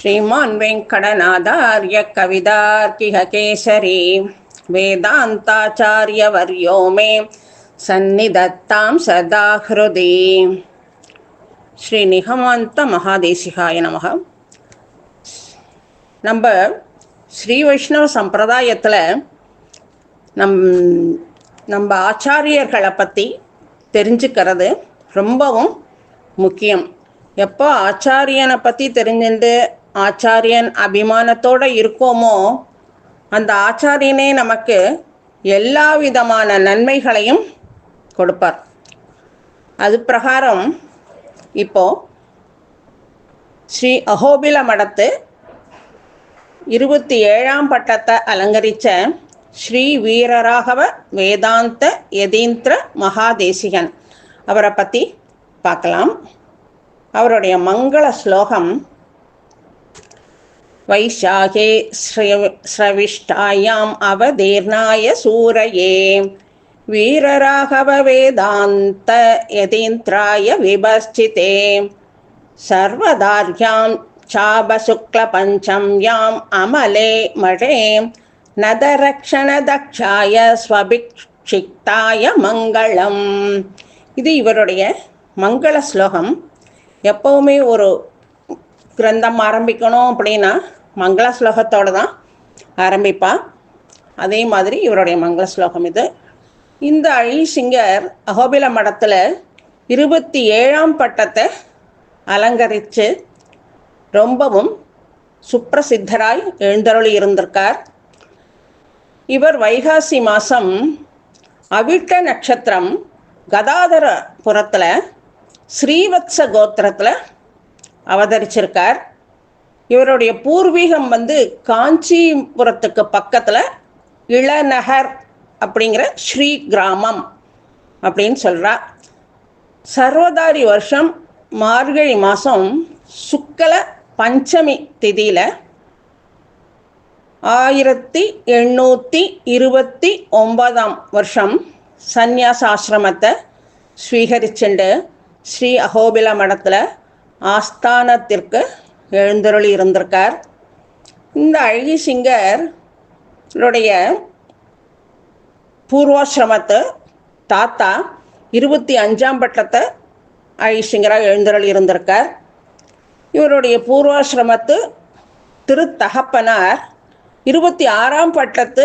ஸ்ரீமான் வெங்கடநாதாரிய கவிதார்க்கிக கேசரி வேதாந்தாச்சாரியவர்யோ மே சந்நிதத்தாம் சதா ஹிருதி ஸ்ரீ நிகமாந்த மகாதேசிகாய நமக. நம்ம ஸ்ரீ வைஷ்ணவ சம்பிரதாயத்தில் நம் நம்ம ஆச்சாரியர்களை பற்றி தெரிஞ்சுக்கிறது ரொம்பவும் முக்கியம். எப்போ ஆச்சாரியனை பற்றி தெரிஞ்சுட்டு ஆச்சாரியன் அபிமானத்தோடு இருக்கோமோ? அந்த ஆச்சாரியனே நமக்கு எல்லா விதமான நன்மைகளையும் கொடுப்பார். அது பிரகாரம் இப்போ ஸ்ரீ அகோபில மடத்து இருபத்தி ஏழாம் பட்டத்தை அலங்கரித்த ஸ்ரீ வீரராகவ வேதாந்த யதீந்திர மகாதேசிகன். அவரை பற்றி பார்க்கலாம். அவருடைய மங்கள ஸ்லோகம் வைஷாகே ஸ்ரவ ஸ்ரவிஷ்டாயாம் அவதீர்ணாய சூரயே வீரராகவ வேதாந்த யதீந்திராய விபஸ்சிதே சர்வதார்யாம் चापशुक्लपञ्चम्याम् अमले मठे நதரக்ஷணதக்ஷாய ஸ்வபிக்ஷிக்தாய மங்களம் இது இவருடைய மங்கள ஸ்லோகம் எப்போவுமே ஒரு கிரந்தம் ஆரம்பிக்கணும் அப்படின்னா மங்கள ஸ்லோகத்தோடு தான் ஆரம்பிப்பா. அதே மாதிரி இவருடைய மங்கள ஸ்லோகம் இது. இந்த அழிசிங்கர் அகோபில மடத்தில் இருபத்தி ஏழாம் பட்டத்தை அலங்கரித்து ரொம்பவும் சுப்பிரசித்தராய் எழுந்தருளி இருந்திருக்கார். இவர் வைகாசி மாதம் அவிட்ட நட்சத்திரம் கதாதரபுரத்தில் ஸ்ரீவத்ச கோத்திரத்தில் அவதரிச்சிருக்கார். இவருடைய பூர்வீகம் வந்து காஞ்சிபுரத்துக்கு பக்கத்தில் இளநகர் அப்படிங்கிற ஸ்ரீ கிராமம் அப்படின்னு சொல்கிறா சர்வதாரி வருஷம் மார்கழி மாதம் சுக்கல பஞ்சமி திதியில் ஆயிரத்தி எண்ணூற்றி இருபத்தி ஒன்பதாம் வருஷம் சந்நியாசாசிரமத்தை ஸ்வீகரிச்சுண்டு ஸ்ரீ அகோபில மடத்தில் ஆஸ்தானத்திற்கு எழுந்தருளி இருந்திருக்கார். இந்த அழகி சிங்கருடைய பூர்வாசிரமத்து தாத்தா இருபத்தி அஞ்சாம் பட்டத்தை அழிசிங்கராக எழுந்தருளி இருந்திருக்கார். இவருடைய பூர்வாசிரமத்து திருத்தகப்பனார் இருபத்தி ஆறாம் பட்டத்து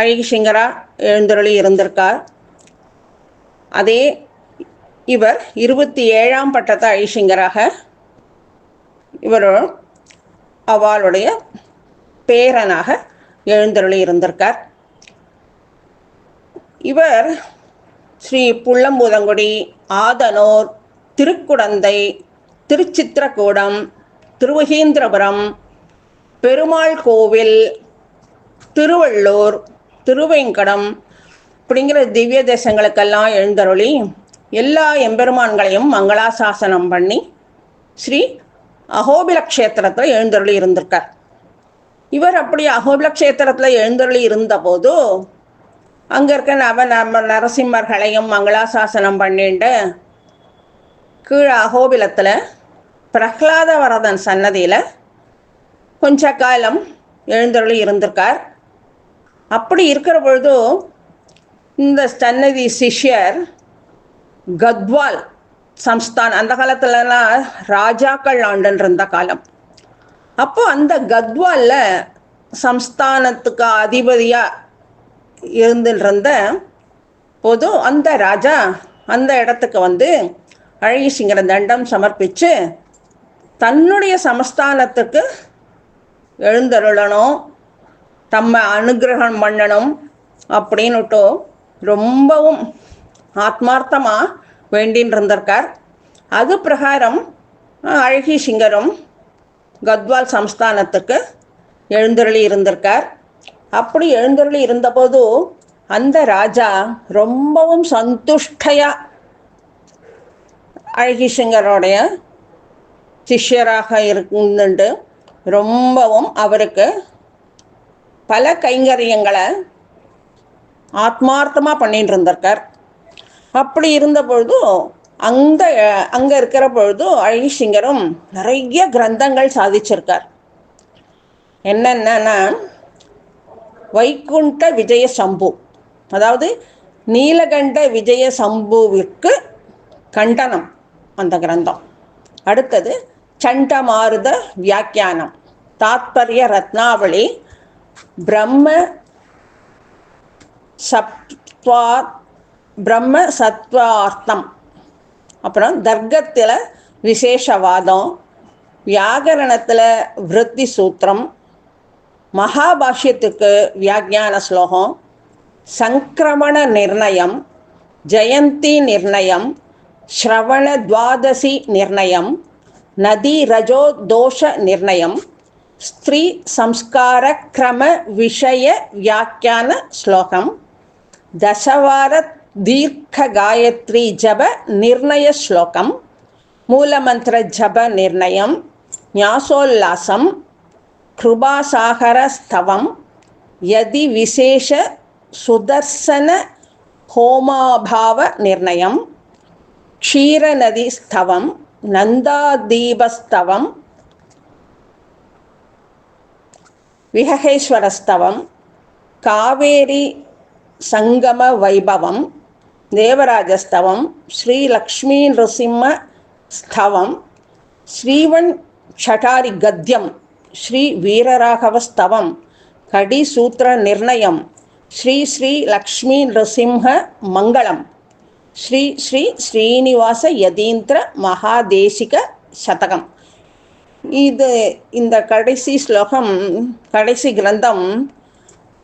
அழகி சிங்கரா எழுந்தருளி இருந்திருக்கார். அதே இவர் இருபத்தி ஏழாம் பட்டத்து அழிசிங்கராக இவரும் அவளுடைய பேரனாக எழுந்தருளி இருந்திருக்கார். இவர் ஸ்ரீ புள்ளம்பூதங்குடி ஆதனூர் திருக்குடந்தை திருச்சித்திரக்கூடம் திருவகேந்திரபுரம் பெருமாள் கோவில் திருவள்ளூர் திருவேங்கடம் அப்படிங்கிற திவ்ய தேசங்களுக்கெல்லாம் எழுந்தருளி எல்லா எம்பெருமான்களையும் மங்களாசாசனம் பண்ணி ஸ்ரீ அகோபில கஷேத்திரத்தில் எழுந்தருளி இருந்திருக்கார். இவர் அப்படி அகோபில க்ஷேத்திரத்தில் எழுந்தருளி இருந்தபோது அங்கே இருக்க நவ நம்ம நரசிம்மர்களையும் மங்களாசாசனம் பண்ணிட்டு கீழே அகோபிலத்தில் பிரகலாத வரதன் சன்னதியில் கொஞ்ச காலம் எழுந்தருளி இருந்திருக்கார். அப்படி இருக்கிற பொழுது இந்த சன்னதி சிஷ்யர் கத்வால் சம்ஸ்தான். அந்த காலத்துலலாம் ராஜாக்கள் ஆண்டன் இருந்த காலம். அப்போ அந்த கத்வாலில் சம்ஸ்தானத்துக்கு அதிபதியாக இருந்துட்டு இருந்த போது அந்த ராஜா அந்த இடத்துக்கு வந்து அழகிசிங்கர தண்டம் சமர்ப்பித்து தன்னுடைய சமஸ்தானத்துக்கு எழுந்தருளணும். தம்மை அனுகிரகம் பண்ணணும். அப்படின்னுட்டு ரொம்பவும் ஆத்மார்த்தமாக வேண்டின்றிருந்திருக்கார் அது பிரகாரம் அழகி சிங்கரும் கத்வால் சம்ஸ்தானத்துக்கு எழுந்தருளி இருந்திருக்கார். அப்படி எழுந்தருளி இருந்தபோது அந்த ராஜா ரொம்பவும் சந்துஷ்டையாக அழகிசிங்கருடைய சிஷ்யராக இருந்துட்டு ரொம்பவும் அவருக்கு பல கைங்கரியங்களை ஆத்மார்த்தமாக பண்ணிட்டு இருந்திருக்கார் அப்படி இருந்த பொழுதும் அந்த அங்கே இருக்கிற பொழுதும் அழிசிங்கரும் நிறைய கிரந்தங்கள் சாதிச்சிருக்கார். என்னென்னா வைகுண்ட விஜய சம்பு. அதாவது நீலகண்ட விஜய சம்புவிற்கு கண்டனம் அந்த கிரந்தம். அடுத்தது சண்டமாருத வியாக்கியானம். தாத்பரிய ரத்னாவளி பிரம்ம சத்வா பிரம்ம சத்வார்த்தம். அப்புறம் தர்க்கத்தில் விசேஷவாதம் வியாகரணத்தில் விருத்தி சூத்திரம் மகாபாஷ்யத்துக்கு வியாக்கியான ஸ்லோகம் சங்கிரமண நிர்ணயம் ஜெயந்தி நிர்ணயம் ஸ்ரவண துவாதசி நிர்ணயம் நதி ரஜோ தோஷ நிர்ணயம் ஸ்திரீ சம்ஸ்கார கிரம விஷய வியாக்கியான ஸ்லோகம் தசவார தீர்க்க காயத்ரி ஜப நிர்ணய ஸ்லோகம் மூலமந்திர ஜப நிர்ணயம் ஞாசோல்லாசம் கிருபாசாகர ஸ்தவம் யதி விசேஷ சுதர்சன ஹோமாபாவ நிர்ணயம் க்ஷீரநதி ஸ்தவம் நந்தாதீபஸ்தவம் விஹகேஸ்வரஸ்தவம் காவேரி சங்கம வைபவம் தேவராஜஸ்தவம் ஸ்ரீலக்ஷ்மீ நரசிம்ம ஸ்தவம் ஸ்ரீவன் ஷடாரி கத்தியம் ஸ்ரீ வீரராகவஸ்தவம் ஸ்தவம் சூத்திர நிர்ணயம் ஸ்ரீ ஸ்ரீ லக்ஷ்மி நரசிம்ஹ மங்களம் ஸ்ரீ ஸ்ரீ ஸ்ரீனிவாச யதீந்திர மகாதேசிக சதகம். இது இந்த கடைசி ஸ்லோகம் கடைசி கிரந்தம்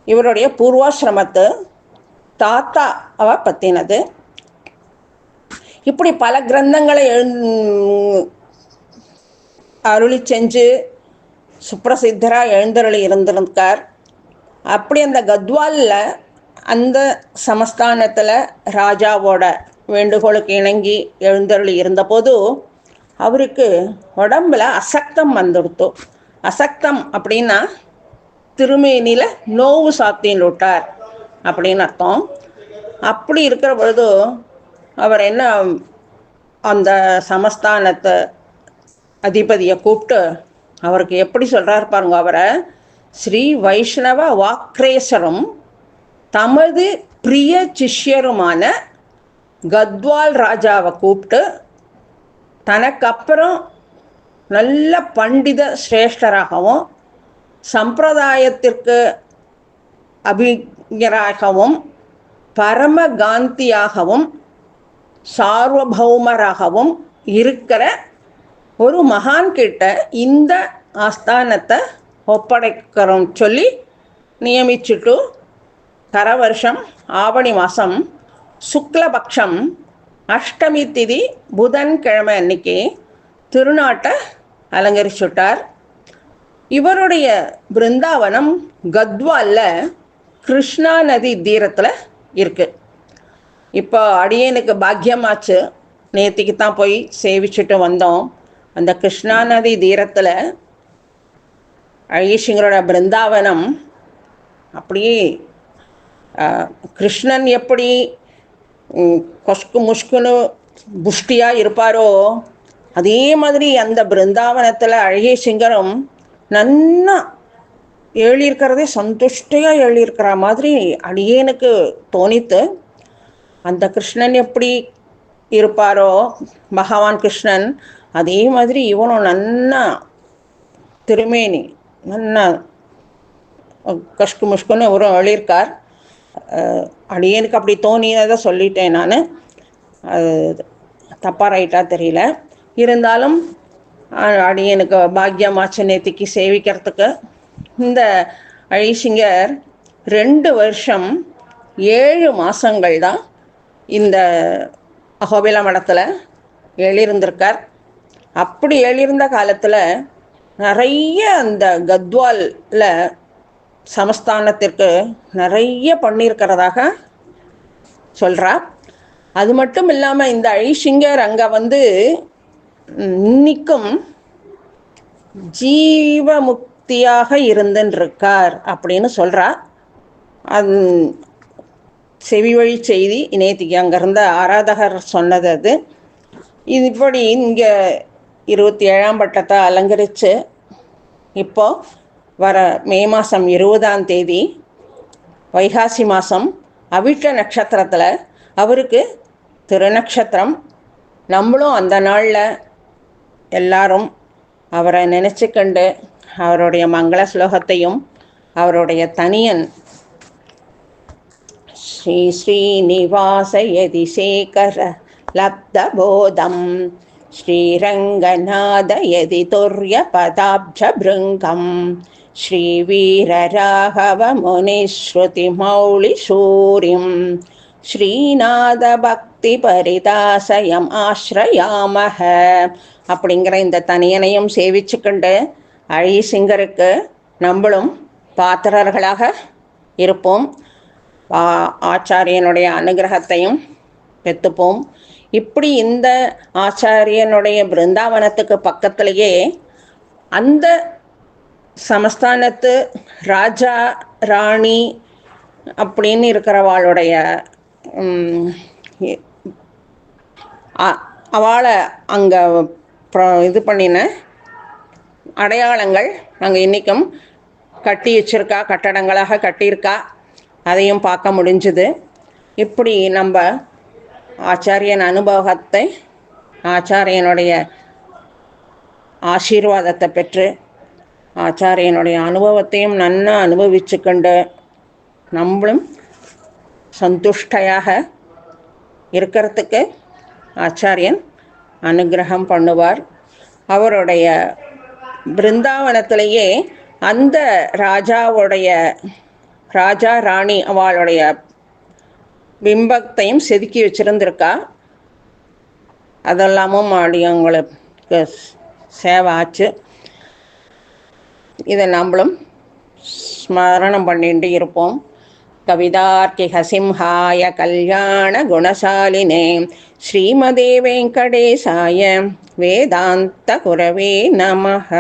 இவருடைய பூர்வாசிரமத்து தாத்தாவை பற்றினது இப்படி பல கிரந்தங்களை எழு அருளி செஞ்சு சுப்பிரசித்தராக எழுந்தருளி இருந்திருக்கார். அப்படி அந்த கத்வாலில் அந்த சமஸ்தானத்தில் ராஜாவோட வேண்டுகோளுக்கு இணங்கி எழுந்தருளி இருந்தபோது அவருக்கு உடம்புல அசக்தம் வந்துடுத்து. அசக்தம் அப்படின்னா திருமேனியில் நோவு சாத்தின் விட்டார் அப்படின்னு அர்த்தம். அப்படி இருக்கிற பொழுது அவர் என்ன அந்த சமஸ்தானத்தை அதிபதியை கூப்பிட்டு அவருக்கு எப்படி சொல்கிறார் பாருங்க அவரை ஸ்ரீ வைஷ்ணவ வாக்ரேசரும் தமது பிரிய சிஷ்யருமான கத்வால் ராஜாவை கூப்பிட்டு தனக்கப்புறம் நல்ல பண்டித சிரேஷ்டராகவும் சம்பிரதாயத்திற்கு அபிஞராகவும் பரமகாந்தியாகவும் சார்வபௌமராகவும் இருக்கிற ஒரு மகான் கிட்ட இந்த ஆஸ்தானத்தை ஒப்படைக்கிறோம் சொல்லி நியமிச்சுட்டு கர வருஷம் ஆவணி மாதம் சுக்லபக்ஷம் அஷ்டமி திதி புதன்கிழமை அன்னைக்கு திருநாட்டை அலங்கரிச்சுட்டார். இவருடைய பிருந்தாவனம் கத்வாலில் கிருஷ்ணா நதி தீரத்தில் இருக்குது இப்போ அடியனுக்கு பாக்கியமாச்சு. நேத்திக்கு தான் போய் சேவிச்சுட்டு வந்தோம். அந்த கிருஷ்ணா நதி தீரத்தில் அழகீஷிங்கரோட பிருந்தாவனம் அப்படியே கிருஷ்ணன் எப்படி கொஷ்கு முஷ்குன்னு புஷ்டியாக இருப்பாரோ அதே மாதிரி அந்த பிருந்தாவனத்தில் அழகிய சிங்கரம் நன்னா எழுதியிருக்கிறதே சந்துஷ்டியாக எழுதியிருக்கிற மாதிரி அடியேனுக்கு தோணித்து அந்த கிருஷ்ணன் எப்படி இருப்பாரோ பகவான் கிருஷ்ணன் அதே மாதிரி இவனும் நன்னா திருமேனி நன்னா கஷ்கு முஷ்குன்னு இவரும் எழுதியிருக்கார் அடியனுக்கு அப்படி தோணியதை சொல்லிட்டேன் நான். அது தப்பாக ரைட்டாக தெரியல. இருந்தாலும் அடியனுக்கு பாக்யமாச்சு நேத்திக்கு சேவிக்கிறதுக்கு இந்த அழிசிங்கர் ரெண்டு வருஷம் ஏழு மாதங்கள் தான் இந்த அகோபில மடத்தில் எழுதியிருந்திருக்கார் அப்படி எழுந்த காலத்தில் நிறைய அந்த கத்வாலில் சமஸ்தானத்திற்கு நிறைய பண்ணியிருக்கிறதாக சொல்கிறா அது மட்டும் இல்லாமல் இந்த அழிசிங்கர் அங்கே வந்து இன்னிக்கும் சக்தியாக இருந்துருக்கார் அப்படின்னு சொல்கிறா அந் செவி வழி செய்தி நேத்திக்கு அங்கே இருந்த ஆராதகர் சொன்னது அது. இது இப்படி இங்கே இருபத்தி ஏழாம் பட்டத்தை அலங்கரித்து இப்போ வர மே மாதம் இருபதாம் தேதி வைகாசி மாதம் அவிட்ட நட்சத்திரத்தில் அவருக்கு திருநக்ஷத்திரம் நம்மளும் அந்த நாளில் எல்லாரும் அவரை நினச்சிக்கண்டு அவருடைய மங்கள ஸ்லோகத்தையும் அவருடைய தனியன் ஸ்ரீ ஸ்ரீனிவாசயதி சேகர லப்தபோதம் श्रीरङ्गनादयदि तुर्यपदाब्जभृङ्गं श्रीवीरराघवमुनिश्रुतिमौलिशूरिं ஸ்ரீநாதபக்திபரிதாசயம் ஆஸ்ரயாமஹ அப்படிங்கிற இந்த தனியனையும் சேவிச்சுக்கொண்டு அழிசிங்கருக்கு நம்மளும் பாத்திரர்களாக இருப்போம். ஆச்சாரியனுடைய அனுகிரகத்தையும் பெற்றுப்போம். இப்படி இந்த ஆச்சாரியனுடைய பிருந்தாவனத்துக்கு பக்கத்திலேயே அந்த சமஸ்தானத்து ராஜா ராணி அப்படின்னு இருக்கிறவாளுடைய அவளை அங்கே இது பண்ணின அடையாளங்கள் நாங்கள் இன்றைக்கும் கட்டி வச்சிருக்கா கட்டடங்களாக கட்டியிருக்கா அதையும் பார்க்க முடிஞ்சுது. இப்படி நம்ம ஆச்சாரியன் அனுபவத்தை ஆச்சாரியனுடைய ஆசீர்வாதத்தை பெற்று ஆச்சாரியனுடைய அனுபவத்தையும் நன்னா அனுபவிச்சுக்கொண்டு நம்மளும் சந்துஷ்டையாக இருக்கிறதுக்கு ஆச்சாரியன் அனுகிரகம் பண்ணுவார். அவருடைய பிருந்தாவனத்திலேயே அந்த ராஜாவுடைய ராஜா ராணி அவளுடைய பிம்பத்தையும் செதுக்கி வச்சிருந்திருக்கா? அதெல்லாமும் அடியவங்களுக்கு சேவை ஆச்சு. இதை நம்மளும் ஸ்மரணம் பண்ணிட்டு இருப்போம். கவிதார்க்கிக சிம்ஹாய கல்யாண குணசாலினே ஸ்ரீமதே வெங்கடேசாய வேதாந்த குரவே நமः